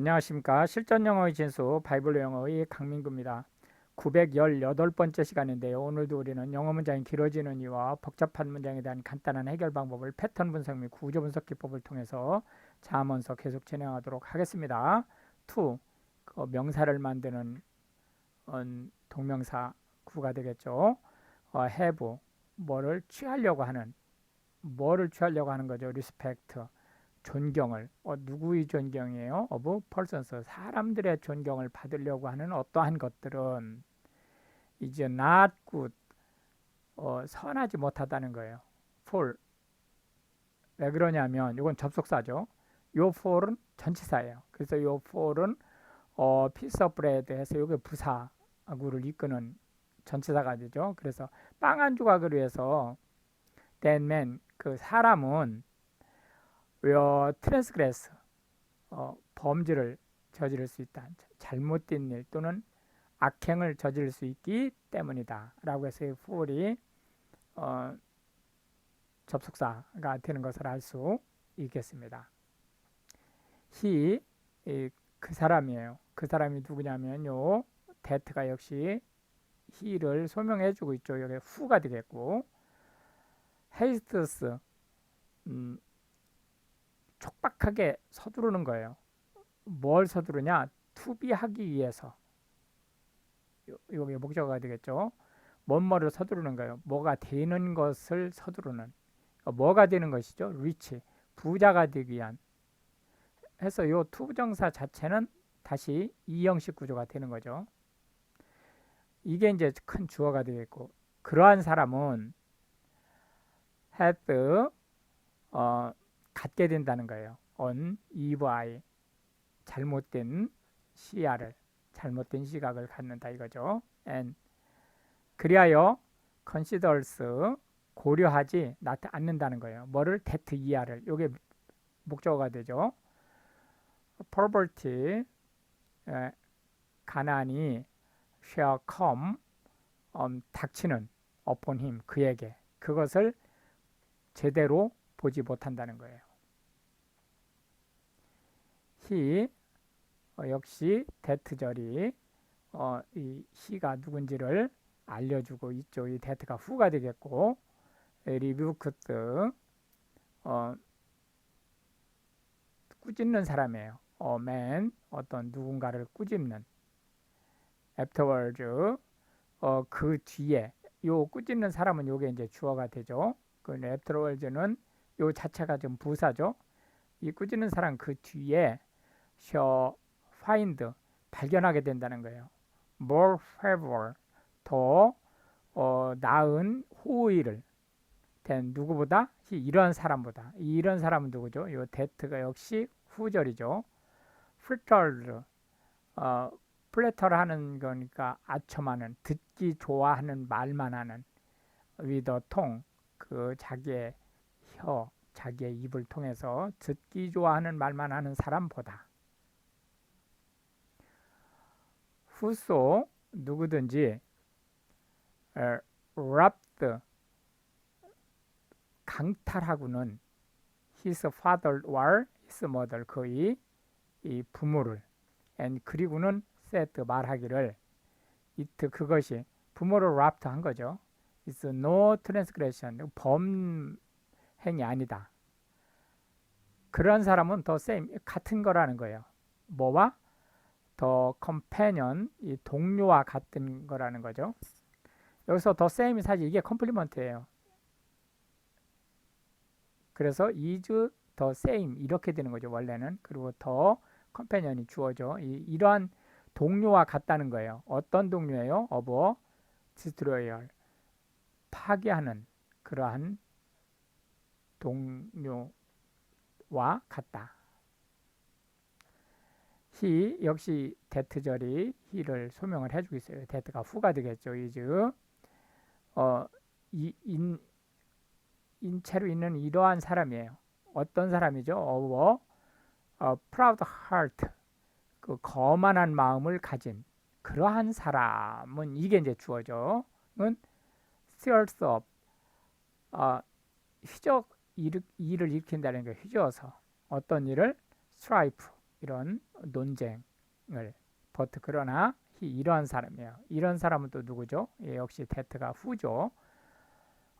안녕하십니까. 실전 영어의 진수 바이블 영어의 강민구입니다. 918번째 시간인데요. 오늘도 우리는 영어 문장이 길어지는 이유와 복잡한 문장에 대한 간단한 해결 방법을 패턴 분석 및 구조 분석 기법을 통해서 자문서 계속 진행하도록 하겠습니다. to 그 명사를 만드는 음, 동명사 구가 되겠죠. 어, have 뭐를 취하려고 하는 뭐를 취하려고 하는 거죠. respect 존경을 어, 누구의 존경이에요? of persons 사람들의 존경을 받으려고 하는 어떠한 것들은 이제 not good 어, 선하지 못하다는 거예요. for 왜 그러냐면 이건 접속사죠. 요 for은 전치사예요. 그래서 요 for은 어, piece of bread 해서 요게 부사구를 이끄는 전치사가 되죠. 그래서 빵 한 조각을 위해서 that man 그 사람은 왜 트랜스그레스 어, 범죄를 저지를 수 있다. 잘못된 일 또는 악행을 저지를 수 있기 때문이다. 라고 해서 이 풀이 어, 접속사가 되는 것을 알 수 있겠습니다. he 이, 그 사람이에요. 그 사람이 누구냐면요. that가 역시 he를 소명해 주고 있죠. 여기 who가 되겠고 hastes 음, 촉박하게 서두르는 거예요. 뭘 서두르냐? 투비하기 위해서. 이게 목적어가 되겠죠. 뭔뭐를 서두르는 거예요. 뭐가 되는 것을 서두르는. 그러니까 뭐가 되는 것이죠? 리치. 부자가 되기 위한. 해서 요 투부정사 자체는 다시 이형식 구조가 되는 거죠. 이게 이제 큰 주어가 되겠고 그러한 사람은 had 어, 갖게 된다는 거예요. on EVI 잘못된 시야를 잘못된 시각을 갖는다 이거죠. and 그리하여 considers 고려하지 않는다는 거예요. 뭐를 that 이하를 요게 목적어가 되죠. poverty 에, 가난이 shall come 음, 닥치는 upon him 그에게 그것을 제대로 보지 못한다는 거예요. he 어, 역시 대트절이 어, 이 he가 누군지를 알려주고 있죠. 이 대트가 후가 되겠고 리뷰크트 어, 꾸짖는 사람이에요. 어, man 어떤 누군가를 꾸짖는 afterwards 어, 그 뒤에 요 꾸짖는 사람은 요게 이제 주어가 되죠. 그 afterwards는 요 자체가 좀 부사죠. 이 꾸짖는 사람 그 뒤에 find 발견하게 된다는 거예요. more favor 더 어, 나은 호의를 된 누구보다 이런 사람보다 이런 사람은 누구죠? 요 that가 역시 후절이죠. flattered 어, 플래터를 하는 거니까 아첨하는 듣기 좋아하는 말만 하는 위더 통그 자기의 혀 자기의 입을 통해서 듣기 좋아하는 말만 하는 사람보다 후소 누구든지 wrapped 강탈하고는 his father or his mother 그의 이 부모를 and 그리고는 said 말하기를 it 그것이 부모를 wrapped 한 거죠. It's no transgression 범 행이 아니다. 그런 사람은 더 same 같은 거라는 거예요. 뭐와 더 companion 이 동료와 같은 거라는 거죠. 여기서 더 same이 사실 이게 컴플리먼트예요. 그래서 is 더 same 이렇게 되는 거죠 원래는 그리고 더 컴패니언이 주어져 이, 이러한 동료와 같다는 거예요. 어떤 동료예요? of destroyer 파괴하는 그러한 동료와 같다. he 역시 대트절이 he를 소명을 해주고 있어요. 대트가 후가 되겠죠. is 어, 이, 인, 인체로 있는 이러한 사람이에요. 어떤 사람이죠? 어, proud heart 그 거만한 마음을 가진 그러한 사람은 이게 이제 주어져. 은 stirs up 어, 휘적 일, 일을 일으킨다는 게 휘저어서 어떤 일을 strife 이런 논쟁을 버트 그러나 히 이러한 사람이에요. 이런 사람은 또 누구죠? 예, 역시 데트가 후죠.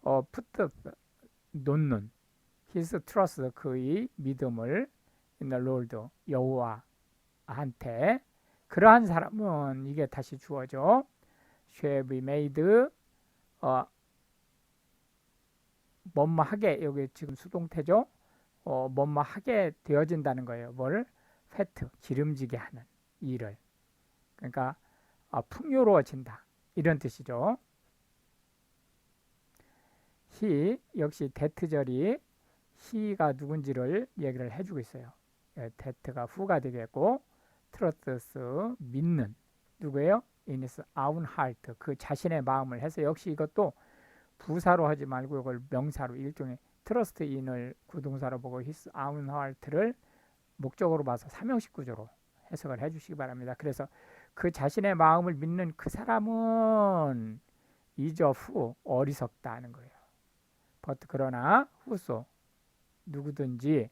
어, 푸트 놓는 his trust 그의 믿음을 in the 여호와한테 그러한 사람은 이게 다시 주어져 be made 어, 뭐뭐 하게 여기 지금 수동태죠. 어, 뭐뭐 하게 되어진다는 거예요. 뭘 페트 기름지게 하는 일을 그러니까 아, 풍요로워진다 이런 뜻이죠. 히 역시 데트절이 히가 누군지를 얘기를 해주고 있어요. 예, 데트가 후가 되겠고 트러스스 믿는 누구예요? 이니스 아운 하트 그 자신의 마음을 해서 역시 이것도 부사로 하지 말고 이걸 명사로 일종의 트러스트 인을 구동사로 보고 히스 아운 하트를 목적으로 봐서 삼형식 구조로 해석을 해주시기 바랍니다. 그래서 그 자신의 마음을 믿는 그 사람은 이저 후 어리석다는 거예요. but 그러나 후소 누구든지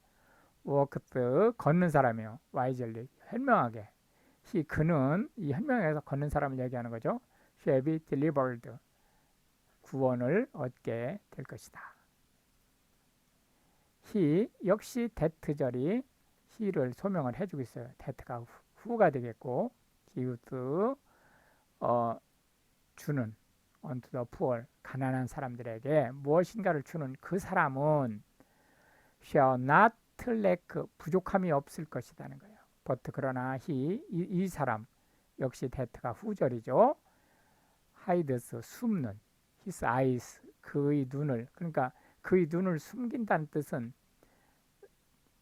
워크트 걷는 사람이요. 와이젤리 현명하게 히 그는 이 현명해서 걷는 사람을 얘기하는 거죠. be delivered 구원을 얻게 될 것이다. 히 역시 데트절이 히를 소명을 해주고 있어요. 데트가 후가 되겠고 기우스 어, 주는 unto the poor 가난한 사람들에게 무엇인가를 주는 그 사람은 shall not lack 부족함이 없을 것이라는 거예요. but 그러나 히, 이, 이 사람 역시 데트가 후절이죠. hides 숨는 his eyes 그의 눈을 그러니까 그의 눈을 숨긴다는 뜻은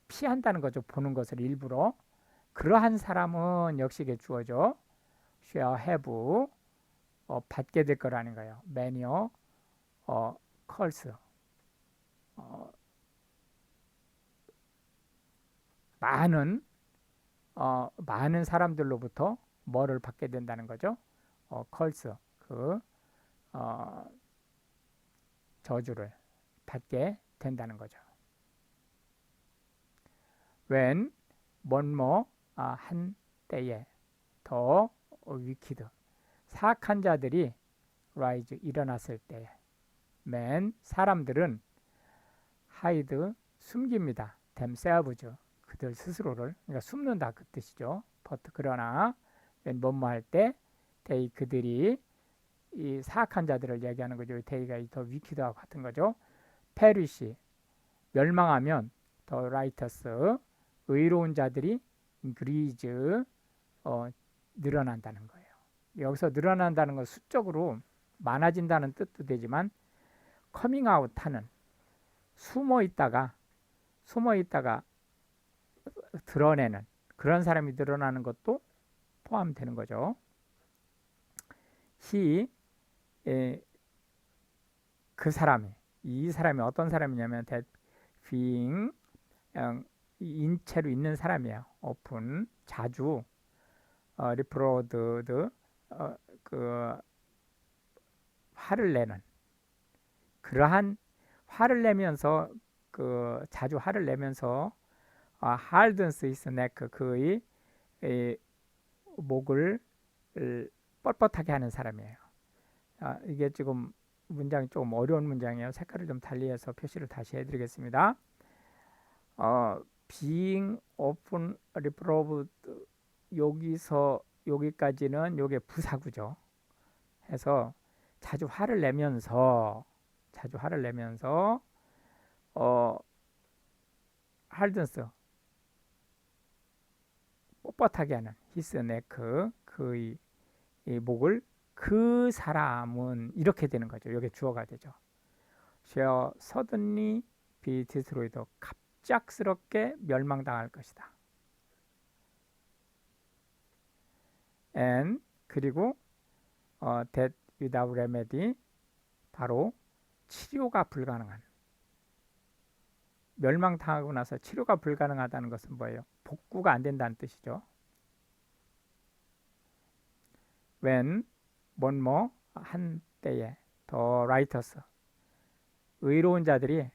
피한다는 거죠. 보는 것을 일부러 그러한 사람은 역시 이게 주어져 shall have 어, 받게 될 거라는 거예요. 매니어 어, 컬스 어, 많은 어, 많은 사람들로부터 뭐를 받게 된다는 거죠. 어, 컬스 그 어, 저주를 받게 된다는 거죠. when 뭐뭐 아, 한 때에 더 위키드 사악한 자들이 rise 일어났을 때에 맨 사람들은 하이드 숨깁니다. themselves 그들 스스로를 그러니까 숨는다 그 뜻이죠. but 그러나 when 뭐뭐 할 때 they 그들이 이 사악한 자들을 얘기하는 거죠. they가 더 위키드하고 같은 거죠. 페리시 멸망하면 더 라이터스 의로운 자들이 increase 어, 늘어난다는 거예요. 여기서 늘어난다는 건 수적으로 많아진다는 뜻도 되지만 커밍아웃 하는 숨어 있다가 숨어 있다가 드러내는 그런 사람이 늘어나는 것도 포함되는 거죠. 히, 에, 그 사람이, 이 사람이 어떤 사람이냐면, 어, 인체로 있는 사람이에요. 오픈, 자주, 어, 리프로드드, 어, 그, 화를 내는, 그러한 화를 내면서, 그, 자주 화를 내면서, 아, 할든스 이스 네크, 그의 에, 목을 뻣뻣하게 하는 사람이에요. 아, 이게 지금 문장이 조금 어려운 문장이에요. 색깔을 좀 달리해서 표시를 다시 해드리겠습니다. 어, being open reproved 여기서 여기까지는 요게 부사구죠. 해서 자주 화를 내면서 자주 화를 내면서 어 할든스 뻣뻣하게 하는 히스 네크 그의 목을 그 사람은 이렇게 되는 거죠. 이게 주어가 되죠. shall suddenly be destroyed. 갑작스럽게 멸망당할 것이다. and 그리고 어, death without remedy 바로 치료가 불가능한 멸망당하고 나서 치료가 불가능하다는 것은 뭐예요? 복구가 안 된다는 뜻이죠. when 뭔뭐 한 때에 더 라이터스 의로운 자들이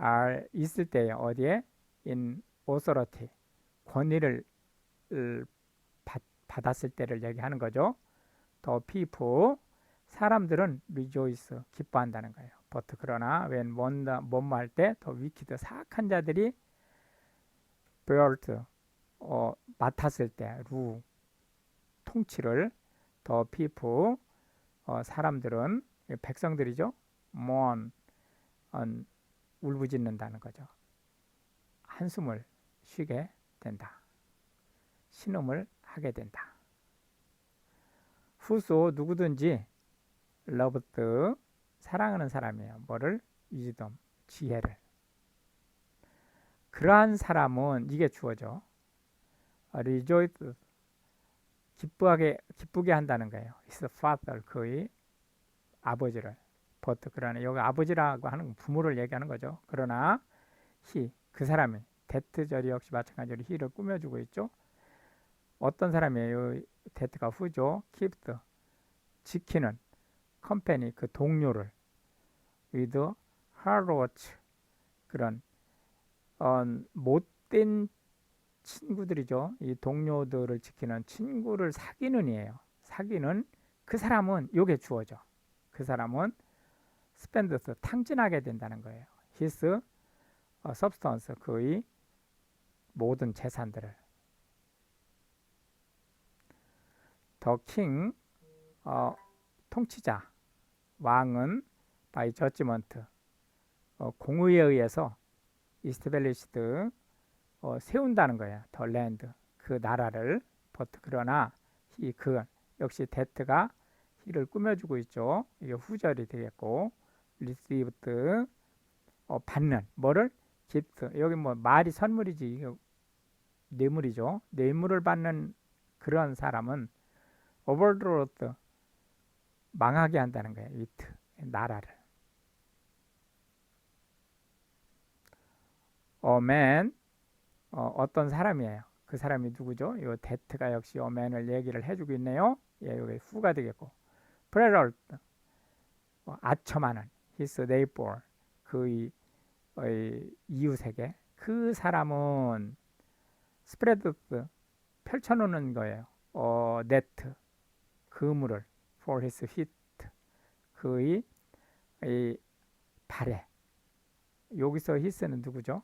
are 있을 때에 어디에 in authority 권위를 을, 받, 받았을 때를 얘기하는 거죠. 더 people 사람들은 rejoice 기뻐한다는 거예요. but 그러나 when 뭔다 뭐뭐 할때더 wicked 사악한 자들이 beard 어, 맡았을 때 루 통치를 더 people 어, 사람들은 백성들이죠. mourn 음, 울부짖는다는 거죠. 한숨을 쉬게 된다. 신음을 하게 된다. 후소 누구든지 loved 사랑하는 사람이에요. 뭐를? 위즈덤 지혜를. 그러한 사람은 이게 주어져. rejoice 기쁘게 기쁘게 한다는 거예요. his father 그의 아버지를. but 그러나 여기 아버지라고 하는 부모를 얘기하는 거죠. 그러나 he 그 사람이 데트 절이 역시 마찬가지로 he를 꾸며주고 있죠. 어떤 사람이에요? 데트가 후죠. keep 지키는 컴퍼니 그 동료를 with hard watch 그런 어, 못된 친구들이죠. 이 동료들을 지키는 친구를 사귀는 이에요. 사귀는 그 사람은 요게 주어져. 그 사람은 스펜드스 탕진하게 된다는 거예요. his 어, substance 그의 모든 재산들을 더 킹, 어, 통치자, 왕은 by judgment, 어, 공의에 의해서 established, 어, 세운다는 거예요. 더 랜드, 그 나라를. but 그러나 이그 역시 데트가 이를 꾸며주고 있죠. 이게 후절이 되겠고 received, 어, 받는 뭐를 gift 여기 뭐 말이 선물이지 이게 뇌물이죠. 뇌물을 받는 그런 사람은 overthrow 망하게 한다는 거예요. 이트 나라를. 어맨 어, 어떤 사람이에요. 그 사람이 누구죠? 이 데트가 역시 어맨을 얘기를 해주고 있네요. 예, 여기 후가 되겠고 프레럴트 어, 아첨하는 his neighbor 그의 이웃에게 그 사람은 스프레드 펼쳐놓는 거예요. 어, 네트 그물을 for his feet 그의 이 발에 여기서 his는 누구죠?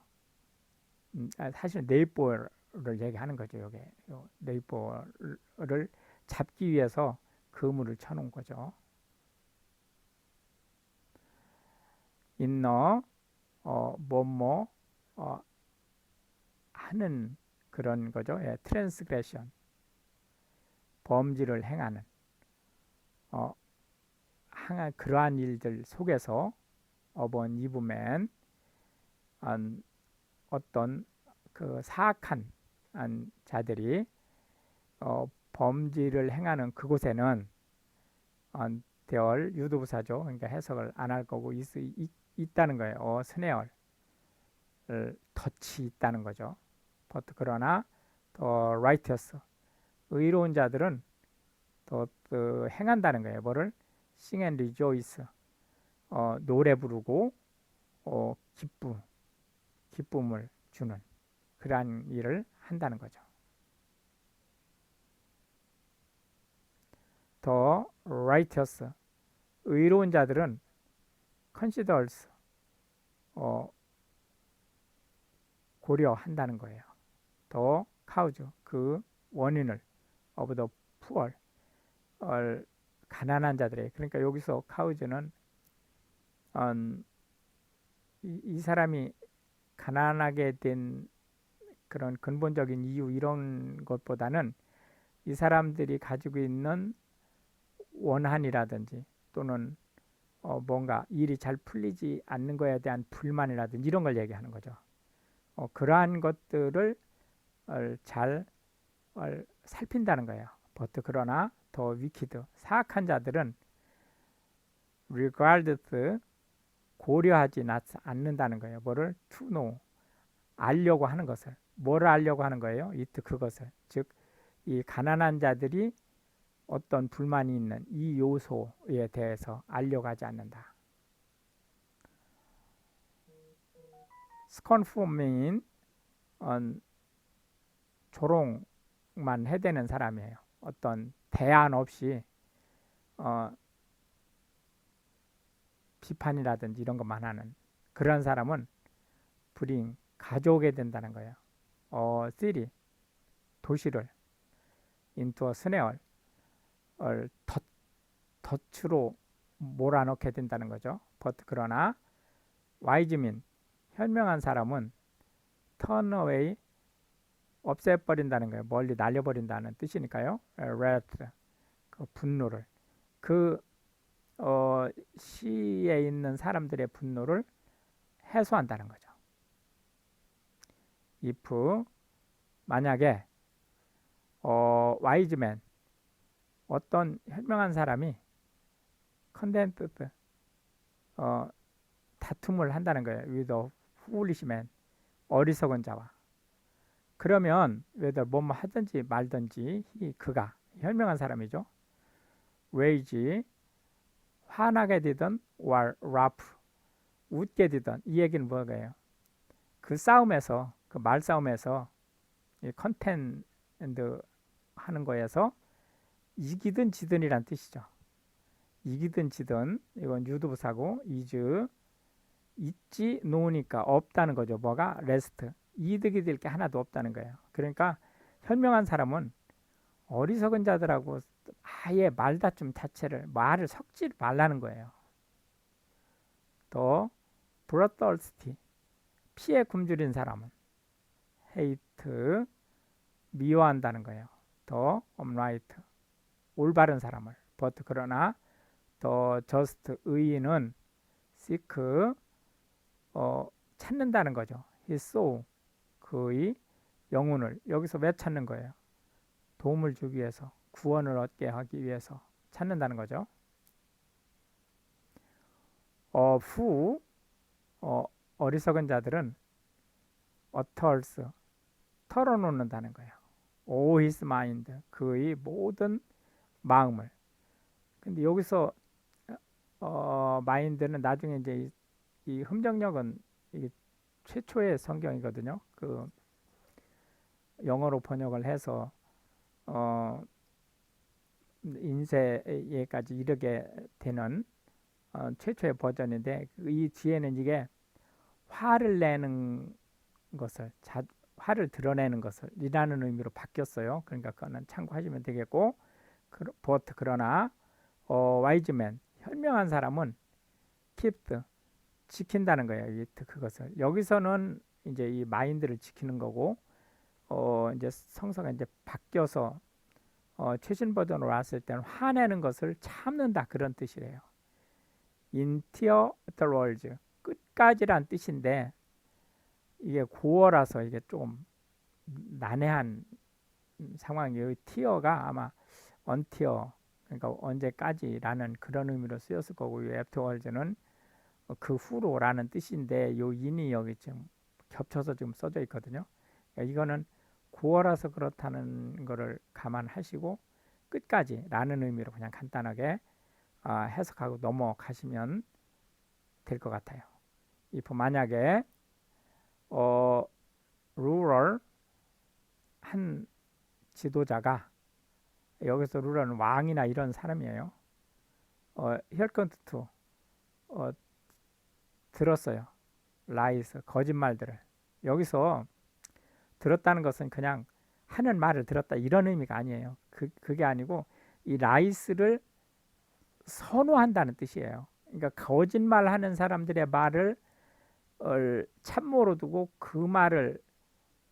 음, 아, 사실 네이버를 얘기하는 거죠. 여기 네이버를 잡기 위해서 그물을 쳐놓은 거죠. 인너 어, 뭐뭐 어, 하는 그런 거죠. 예, 트랜스그레션 범죄를 행하는 어, 항상 그러한 일들 속에서 어번 이브맨 어떤 그 사악한 자들이 어, 범죄를 행하는 그곳에는 대얼 유도부사죠. 그러니까 해석을 안 할 거고 있, 있, 있다는 거예요. 어, 스네얼 덫이 있다는 거죠. 그러나 더 라이터스 의로운 자들은 또, 또 행한다는 거예요. 뭐를 and rejoice 어, 노래 부르고 어, 기쁨 기쁨을 주는 그러한 일을 한다는 거죠. 더 righteous 의로운 자들은 considers 어, 고려한다는 거예요. 더 cause 그 원인을 of the poor 가난한 자들의 그러니까 여기서 카우즈는 음, 이, 이 사람이 가난하게 된 그런 근본적인 이유 이런 것보다는 이 사람들이 가지고 있는 원한이라든지 또는 어 뭔가 일이 잘 풀리지 않는 거에 대한 불만이라든지 이런 걸 얘기하는 거죠. 어 그러한 것들을 잘 살핀다는 거예요. 버트 그러나 더 위키드 사악한 자들은 regarded 고려하지 않는다는 거예요. 뭐를 to know 알려고 하는 것을 뭐를 알려고 하는 거예요? it 그것을 즉 이 가난한 자들이 어떤 불만이 있는 이 요소에 대해서 알려가지 않는다. scornful인 조롱만 해대는 사람이에요. 어떤 대안 없이 어, 비판이라든지 이런 것만 하는 그런 사람은 불잉 가져오게 된다는 거예요. 어, city 도시를 into a snare 을 덫, 덫으로 몰아넣게 된다는 거죠. but 그러나 와이즈민 현명한 사람은 turn 없애버린다는 거예요. 멀리 날려버린다는 뜻이니까요. wrath 그 분노를 그 어, 시 에 있는 사람들의 분노를 해소한다는 거죠. if 만약에 어, 와이즈맨 어떤 현명한 사람이 컨덴트 어, 다툼을 한다는 거예요. with a foolish man 어리석은 자와 그러면 whether 뭐뭐 하든지 말든지 이 그가 현명한 사람이죠. wage 화나게 되든 or laugh 웃게 되든 이 얘기는 뭐예요? 그 싸움에서 그 말싸움에서 이 컨텐트 하는 거에서 이기든 지든이란 뜻이죠. 이기든 지든 이건 유도부사고 이즈 있지 놓으니까 없다는 거죠. 뭐가 레스트 이득이 될 게 하나도 없다는 거예요. 그러니까 현명한 사람은 어리석은 자들하고 아예 말다툼 자체를 말을 섞지 말라는 거예요. 또 bloodthirsty 피에 굶주린 사람은 hate 미워한다는 거예요. 더 upright 올바른 사람을 but 그러나 더 just 의인은 seek 어, 찾는다는 거죠. saw 그의 영혼을 여기서 왜 찾는 거예요? 도움을 주기 위해서 구원을 얻게 하기 위해서 찾는다는 거죠. 어, 후 어, 어리석은 자들은 utters 털어놓는다는 거예요. all his 그의 모든 마음을. 근데 여기서 어, 마인드는 나중에 이제 이, 이 흠정력은 이 최초의 성경이거든요. 그 영어로 번역을 해서 어, 인쇄에까지 이르게 되는 어, 최초의 버전인데 이 뒤에는 이게 화를 내는 것을 자, 화를 드러내는 것을 이라는 의미로 바뀌었어요. 그러니까 그거는 참고하시면 되겠고 그, but 그러나 어, 와이즈맨 현명한 사람은 keep 지킨다는 거예요. 이 그것을 여기서는 이제 이 마인드를 지키는 거고 어 이제 성서가 이제 바뀌어서 어 최신 버전으로 왔을 때는 화내는 것을 참는다 그런 뜻이래요. 인티어 the words 끝까지란 뜻인데 이게 고어라서 이게 좀 난해한 상황이에요. 티어가 아마 언티어 그러니까 언제까지라는 그런 의미로 쓰였을 거고 이 애프터월즈는 그 후로라는 뜻인데 요 인이 여기 지금 겹쳐서 지금 써져 있거든요. 그러니까 이거는 구어라서 그렇다는 거를 감안하시고 끝까지라는 의미로 그냥 간단하게 어, 해석하고 넘어가시면 될 것 같아요. if 만약에 어, ruler 한 지도자가 여기서 룰러는 왕이나 이런 사람이에요. 어, 혈컨투 어, 들었어요. 라이스 거짓말들을 여기서 들었다는 것은 그냥 하는 말을 들었다 이런 의미가 아니에요. 그 그게 아니고 이 라이스를 선호한다는 뜻이에요. 그러니까 거짓말하는 사람들의 말을 어, 참모로 두고 그 말을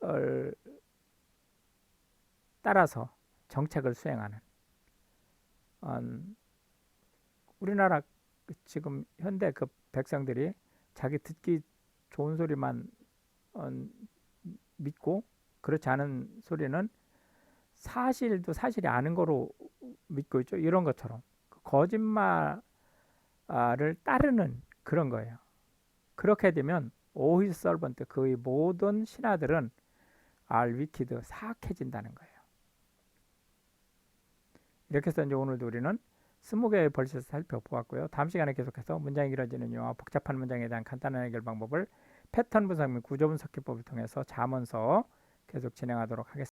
어, 따라서 정책을 수행하는 음, 우리나라 지금 현대 그 백성들이 자기 듣기 좋은 소리만 음, 믿고 그렇지 않은 소리는 사실도 사실이 아닌 거로 믿고 있죠. 이런 것처럼 그 거짓말을 따르는 그런 거예요. 그렇게 되면 오히스 설번트 그의 모든 신하들은 알 위키드 사악해진다는 거예요. 이렇게 해서 이제 오늘도 우리는 스무 개의 벌칙을 살펴보았고요. 다음 시간에 계속해서 문장이 길어지는 이유와 복잡한 문장에 대한 간단한 해결 방법을 패턴 분석 및 구조 분석 기법을 통해서 자문서 계속 진행하도록 하겠습니다.